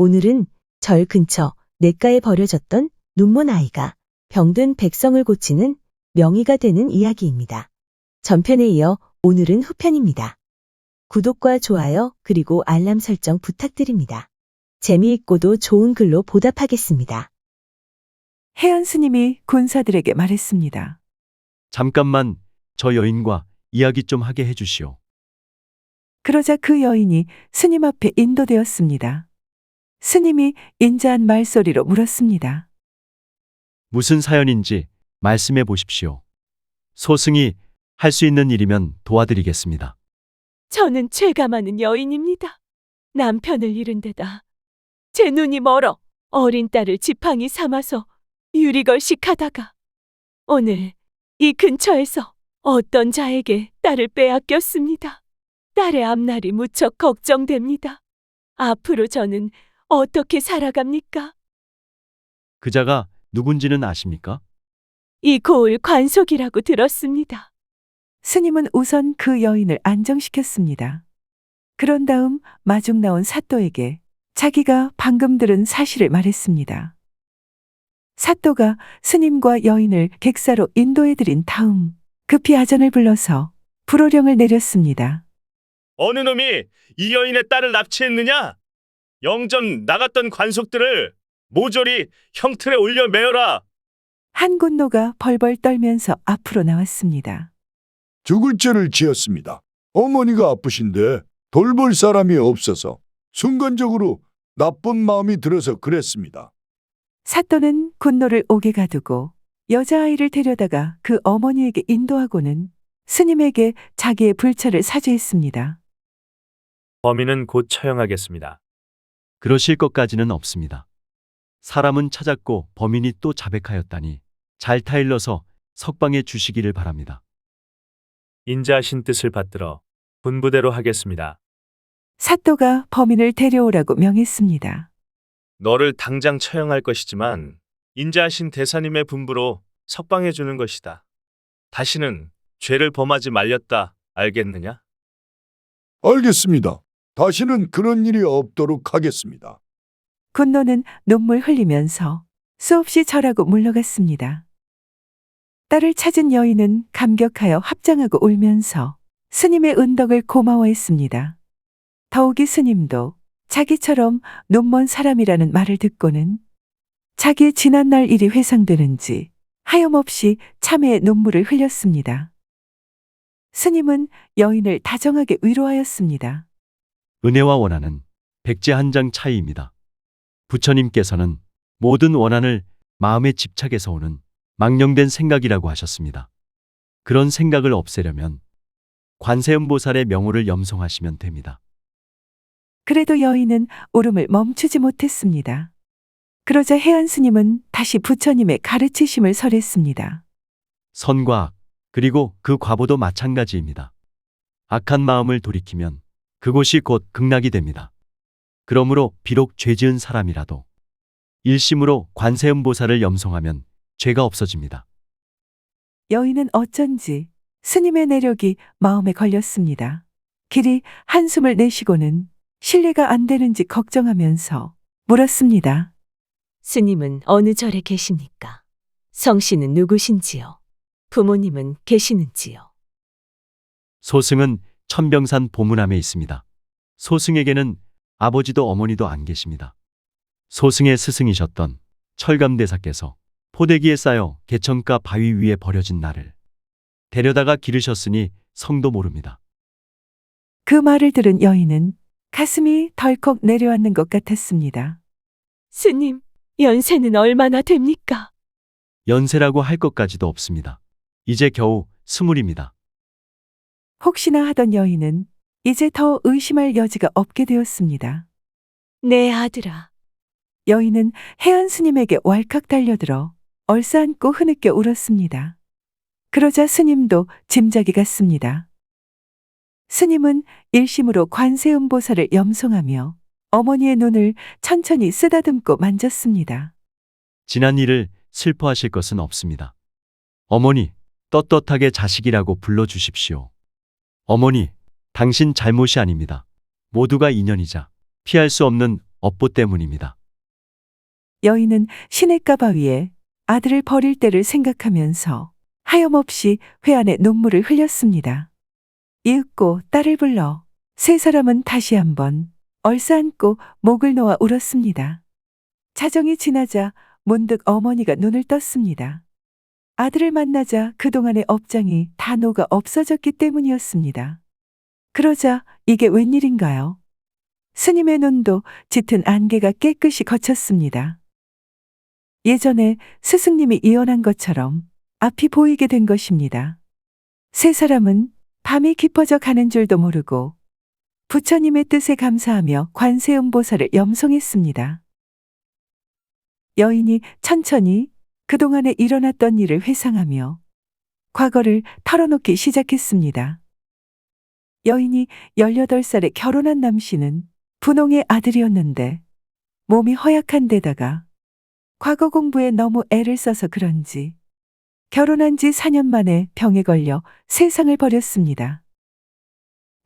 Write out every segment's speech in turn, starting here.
오늘은 절 근처 냇가에 버려졌던 눈먼 아이가 병든 백성을 고치는 명의가 되는 이야기입니다. 전편에 이어 오늘은 후편입니다. 구독과 좋아요 그리고 알람 설정 부탁드립니다. 재미있고도 좋은 글로 보답하겠습니다. 혜연 스님이 군사들에게 말했습니다. 잠깐만 저 여인과 이야기 좀 하게 해주시오. 그러자 그 여인이 스님 앞에 인도되었습니다. 스님이 인자한 말소리로 물었습니다. 무슨 사연인지 말씀해 보십시오. 소승이 할 수 있는 일이면 도와드리겠습니다. 저는 죄가 많은 여인입니다. 남편을 잃은 데다 제 눈이 멀어 어린 딸을 지팡이 삼아서 유리걸식하다가 오늘 이 근처에서 어떤 자에게 딸을 빼앗겼습니다. 딸의 앞날이 무척 걱정됩니다. 앞으로 저는 어떻게 살아갑니까? 그자가 누군지는 아십니까? 이 고을 관속이라고 들었습니다. 스님은 우선 그 여인을 안정시켰습니다. 그런 다음 마중 나온 사또에게 자기가 방금 들은 사실을 말했습니다. 사또가 스님과 여인을 객사로 인도해드린 다음 급히 아전을 불러서 불호령을 내렸습니다. 어느 놈이 이 여인의 딸을 납치했느냐? 영전 나갔던 관속들을 모조리 형틀에 올려 매어라. 한 군노가 벌벌 떨면서 앞으로 나왔습니다. 죽을 죄를 지었습니다. 어머니가 아프신데 돌볼 사람이 없어서 순간적으로 나쁜 마음이 들어서 그랬습니다. 사또는 군노를 옥에 가두고 여자아이를 데려다가 그 어머니에게 인도하고는 스님에게 자기의 불찰을 사죄했습니다. 범인은 곧 처형하겠습니다. 그러실 것까지는 없습니다. 사람은 찾았고 범인이 또 자백하였다니 잘 타일러서 석방해 주시기를 바랍니다. 인자하신 뜻을 받들어 분부대로 하겠습니다. 사또가 범인을 데려오라고 명했습니다. 너를 당장 처형할 것이지만 인자하신 대사님의 분부로 석방해 주는 것이다. 다시는 죄를 범하지 말렸다. 알겠느냐? 알겠습니다. 다시는 그런 일이 없도록 하겠습니다. 군노는 눈물 흘리면서 수없이 절하고 물러갔습니다. 딸을 찾은 여인은 감격하여 합장하고 울면서 스님의 은덕을 고마워했습니다. 더욱이 스님도 자기처럼 눈먼 사람이라는 말을 듣고는 자기의 지난날 일이 회상되는지 하염없이 참회의 눈물을 흘렸습니다. 스님은 여인을 다정하게 위로하였습니다. 은혜와 원한은 백제 한 장 차이입니다. 부처님께서는 모든 원한을 마음에 집착해서 오는 망령된 생각이라고 하셨습니다. 그런 생각을 없애려면 관세음보살의 명호를 염송하시면 됩니다. 그래도 여인은 울음을 멈추지 못했습니다. 그러자 해안 스님은 다시 부처님의 가르치심을 설했습니다. 선과 악, 그리고 그 과보도 마찬가지입니다. 악한 마음을 돌이키면 그곳이 곧 극락이 됩니다. 그러므로 비록 죄 지은 사람이라도 일심으로 관세음보살을 염송하면 죄가 없어집니다. 여인은 어쩐지 스님의 내력이 마음에 걸렸습니다. 길이 한숨을 내쉬고는 신뢰가 안 되는지 걱정하면서 물었습니다. 스님은 어느 절에 계십니까? 성씨는 누구신지요? 부모님은 계시는지요? 소승은 천병산 보문함에 있습니다. 소승에게는 아버지도 어머니도 안 계십니다. 소승의 스승이셨던 철감대사께서 포대기에 쌓여 개천가 바위 위에 버려진 나를 데려다가 기르셨으니 성도 모릅니다. 그 말을 들은 여인은 가슴이 덜컥 내려앉는 것 같았습니다. 스님, 연세는 얼마나 됩니까? 연세라고 할 것까지도 없습니다. 이제 겨우 스물입니다. 혹시나 하던 여인은 이제 더 의심할 여지가 없게 되었습니다. 내 아들아, 여인은 해안 스님에게 왈칵 달려들어 얼싸안고 흐느껴 울었습니다. 그러자 스님도 짐작이 갔습니다. 스님은 일심으로 관세음보살을 염송하며 어머니의 눈을 천천히 쓰다듬고 만졌습니다. 지난 일을 슬퍼하실 것은 없습니다. 어머니, 떳떳하게 자식이라고 불러주십시오. 어머니, 당신 잘못이 아닙니다. 모두가 인연이자 피할 수 없는 업보 때문입니다. 여인은 시냇가 바 위에 아들을 버릴 때를 생각하면서 하염없이 회안에 눈물을 흘렸습니다. 이윽고 딸을 불러 세 사람은 다시 한번 얼싸안고 목을 놓아 울었습니다. 자정이 지나자 문득 어머니가 눈을 떴습니다. 아들을 만나자 그동안의 업장이 다 녹아 없어졌기 때문이었습니다. 그러자 이게 웬일인가요? 스님의 눈도 짙은 안개가 깨끗이 거쳤습니다. 예전에 스승님이 이언한 것처럼 앞이 보이게 된 것입니다. 세 사람은 밤이 깊어져 가는 줄도 모르고 부처님의 뜻에 감사하며 관세음보살을 염송했습니다. 여인이 천천히 그동안에 일어났던 일을 회상하며 과거를 털어놓기 시작했습니다. 여인이 18살에 결혼한 남씨는 분홍의 아들이었는데 몸이 허약한 데다가 과거 공부에 너무 애를 써서 그런지 결혼한 지 4년 만에 병에 걸려 세상을 버렸습니다.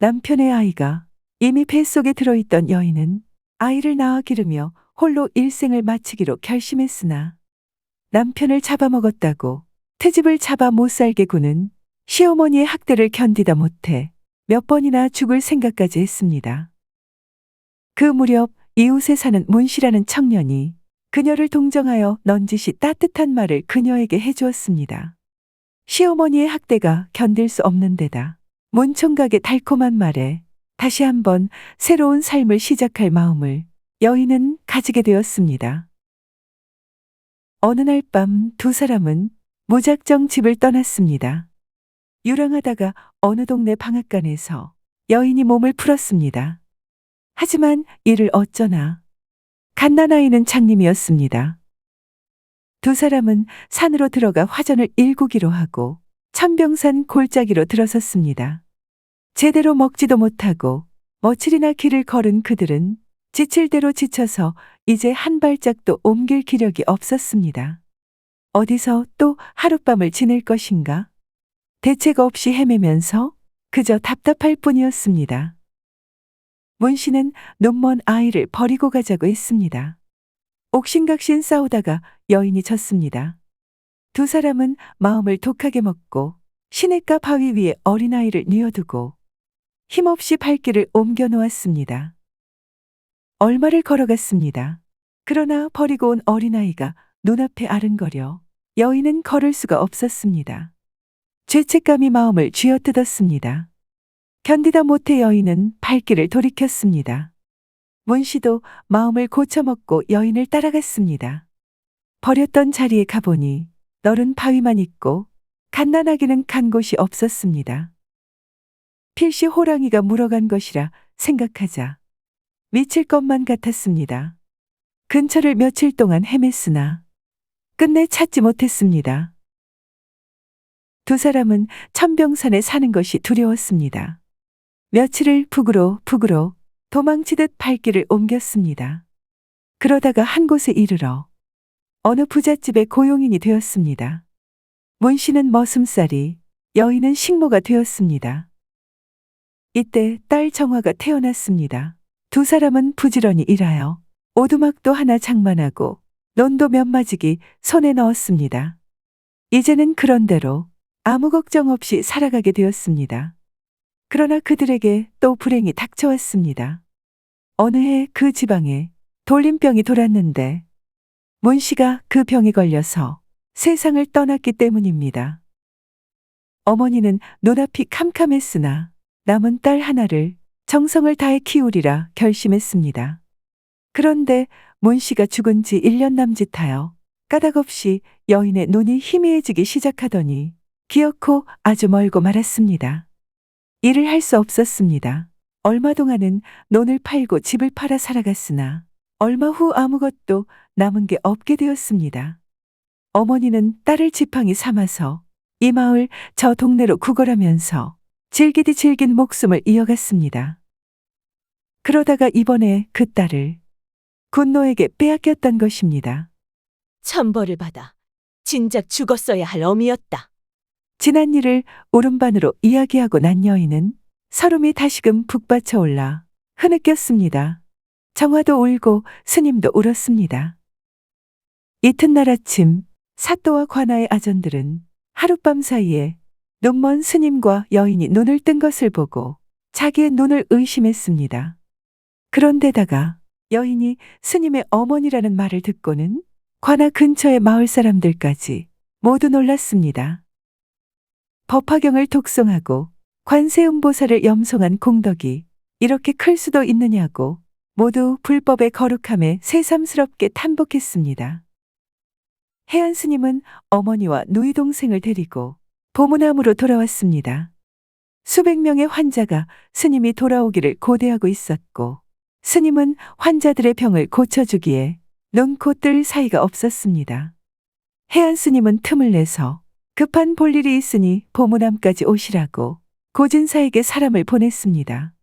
남편의 아이가 이미 뱃 속에 들어있던 여인은 아이를 낳아 기르며 홀로 일생을 마치기로 결심했으나 남편을 잡아먹었다고 트집을 잡아 못 살게 구는 시어머니의 학대를 견디다 못해 몇 번이나 죽을 생각까지 했습니다. 그 무렵 이웃에 사는 문씨라는 청년이 그녀를 동정하여 넌지시 따뜻한 말을 그녀에게 해주었습니다. 시어머니의 학대가 견딜 수 없는 데다 문총각의 달콤한 말에 다시 한번 새로운 삶을 시작할 마음을 여인은 가지게 되었습니다. 어느 날 밤 두 사람은 무작정 집을 떠났습니다. 유랑하다가 어느 동네 방앗간에서 여인이 몸을 풀었습니다. 하지만 이를 어쩌나 갓난아이는 장님이었습니다. 두 사람은 산으로 들어가 화전을 일구기로 하고 천병산 골짜기로 들어섰습니다. 제대로 먹지도 못하고 며칠이나 길을 걸은 그들은 지칠 대로 지쳐서 이제 한 발짝도 옮길 기력이 없었습니다. 어디서 또 하룻밤을 지낼 것인가? 대책 없이 헤매면서 그저 답답할 뿐이었습니다. 문 씨는 눈먼 아이를 버리고 가자고 했습니다. 옥신각신 싸우다가 여인이 졌습니다. 두 사람은 마음을 독하게 먹고 시냇가 바위 위에 어린아이를 뉘어두고 힘없이 발길을 옮겨 놓았습니다. 얼마를 걸어갔습니다. 그러나 버리고 온 어린아이가 눈앞에 아른거려 여인은 걸을 수가 없었습니다. 죄책감이 마음을 쥐어뜯었습니다. 견디다 못해 여인은 발길을 돌이켰습니다. 문 씨도 마음을 고쳐먹고 여인을 따라갔습니다. 버렸던 자리에 가보니 너른 바위만 있고 갓난아기는 간 곳이 없었습니다. 필시 호랑이가 물어간 것이라 생각하자 미칠 것만 같았습니다. 근처를 며칠 동안 헤맸으나 끝내 찾지 못했습니다. 두 사람은 천병산에 사는 것이 두려웠습니다. 며칠을 북으로 북으로 도망치듯 발길을 옮겼습니다. 그러다가 한 곳에 이르러 어느 부잣집의 고용인이 되었습니다. 문 씨는 머슴살이, 여인은 식모가 되었습니다. 이때 딸 정화가 태어났습니다. 두 사람은 부지런히 일하여 오두막도 하나 장만하고 논도 몇 마지기 손에 넣었습니다. 이제는 그런대로 아무 걱정 없이 살아가게 되었습니다. 그러나 그들에게 또 불행이 닥쳐왔습니다. 어느 해 그 지방에 돌림병이 돌았는데 문 씨가 그 병에 걸려서 세상을 떠났기 때문입니다. 어머니는 눈앞이 캄캄했으나 남은 딸 하나를 정성을 다해 키우리라 결심했습니다. 그런데 문 씨가 죽은 지 1년 남짓하여 까닭없이 여인의 눈이 희미해지기 시작하더니 기어코 아주 멀고 말았습니다. 일을 할 수 없었습니다. 얼마 동안은 논을 팔고 집을 팔아 살아갔으나 얼마 후 아무것도 남은 게 없게 되었습니다. 어머니는 딸을 지팡이 삼아서 이 마을 저 동네로 구걸하면서 질기디 질긴 목숨을 이어갔습니다. 그러다가 이번에 그 딸을 군노에게 빼앗겼던 것입니다. 천벌을 받아 진작 죽었어야 할 어미였다. 지난 일을 오른반으로 이야기하고 난 여인은 서름이 다시금 북받쳐 올라 흐느꼈습니다. 정화도 울고 스님도 울었습니다. 이튿날 아침 사또와 관아의 아전들은 하룻밤 사이에 눈먼 스님과 여인이 눈을 뜬 것을 보고 자기의 눈을 의심했습니다. 그런데다가 여인이 스님의 어머니라는 말을 듣고는 관아 근처의 마을 사람들까지 모두 놀랐습니다. 법화경을 독송하고 관세음보살을 염송한 공덕이 이렇게 클 수도 있느냐고 모두 불법의 거룩함에 새삼스럽게 탄복했습니다. 해안 스님은 어머니와 누이 동생을 데리고 보문함으로 돌아왔습니다. 수백 명의 환자가 스님이 돌아오기를 고대하고 있었고 스님은 환자들의 병을 고쳐주기에 눈코 뜰 사이가 없었습니다. 해안 스님은 틈을 내서 급한 볼일이 있으니 보문함까지 오시라고 고진사에게 사람을 보냈습니다.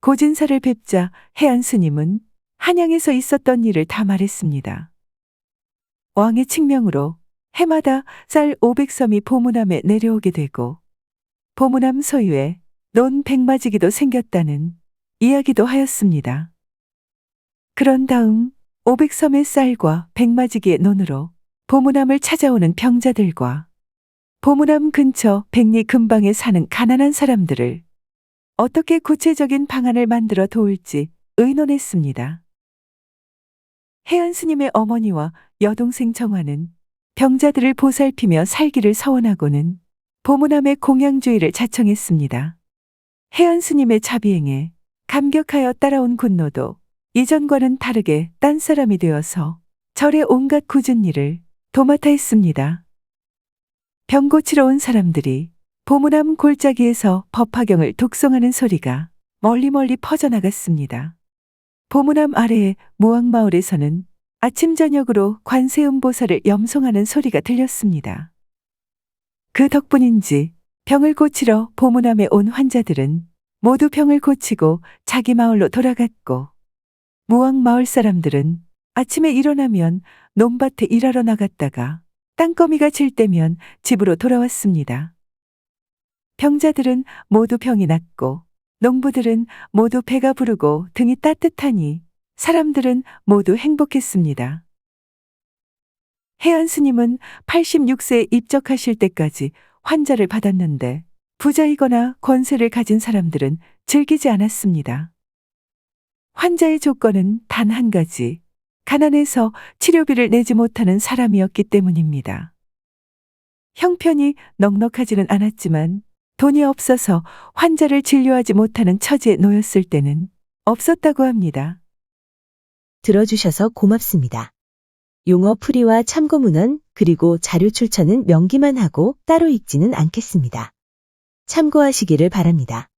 고진사를 뵙자 해안 스님은 한양에서 있었던 일을 다 말했습니다. 왕의 칙명으로 해마다 쌀 500섬이 보문함에 내려오게 되고 보문함 소유에 논 백마지기도 생겼다는 이야기도 하였습니다. 그런 다음 500섬의 쌀과 백마지기의 논으로 보문함을 찾아오는 병자들과 보문함 근처 백리 근방에 사는 가난한 사람들을 어떻게 구체적인 방안을 만들어 도울지 의논했습니다. 해안 스님의 어머니와 여동생 정화는 병자들을 보살피며 살기를 서원하고는 보문함의 공양주의를 자청했습니다. 해안 스님의 자비행에 감격하여 따라온 군노도 이전과는 다르게 딴 사람이 되어서 절의 온갖 굳은 일을 도맡아 했습니다. 병 고치러 온 사람들이 보문함 골짜기에서 법화경을 독송하는 소리가 멀리 멀리 퍼져나갔습니다. 보문함 아래의 무왕마을에서는 아침 저녁으로 관세음보살을 염송하는 소리가 들렸습니다. 그 덕분인지 병을 고치러 보문함에 온 환자들은 모두 병을 고치고 자기 마을로 돌아갔고 무왕 마을 사람들은 아침에 일어나면 논밭에 일하러 나갔다가 땅거미가 질 때면 집으로 돌아왔습니다. 병자들은 모두 병이 낫고 농부들은 모두 배가 부르고 등이 따뜻하니 사람들은 모두 행복했습니다. 해안 스님은 86세에 입적하실 때까지 환자를 받았는데 부자이거나 권세를 가진 사람들은 즐기지 않았습니다. 환자의 조건은 단 한 가지, 가난해서 치료비를 내지 못하는 사람이었기 때문입니다. 형편이 넉넉하지는 않았지만 돈이 없어서 환자를 진료하지 못하는 처지에 놓였을 때는 없었다고 합니다. 들어주셔서 고맙습니다. 용어 풀이와 참고 문헌 그리고 자료 출처는 명기만 하고 따로 읽지는 않겠습니다. 참고하시기를 바랍니다.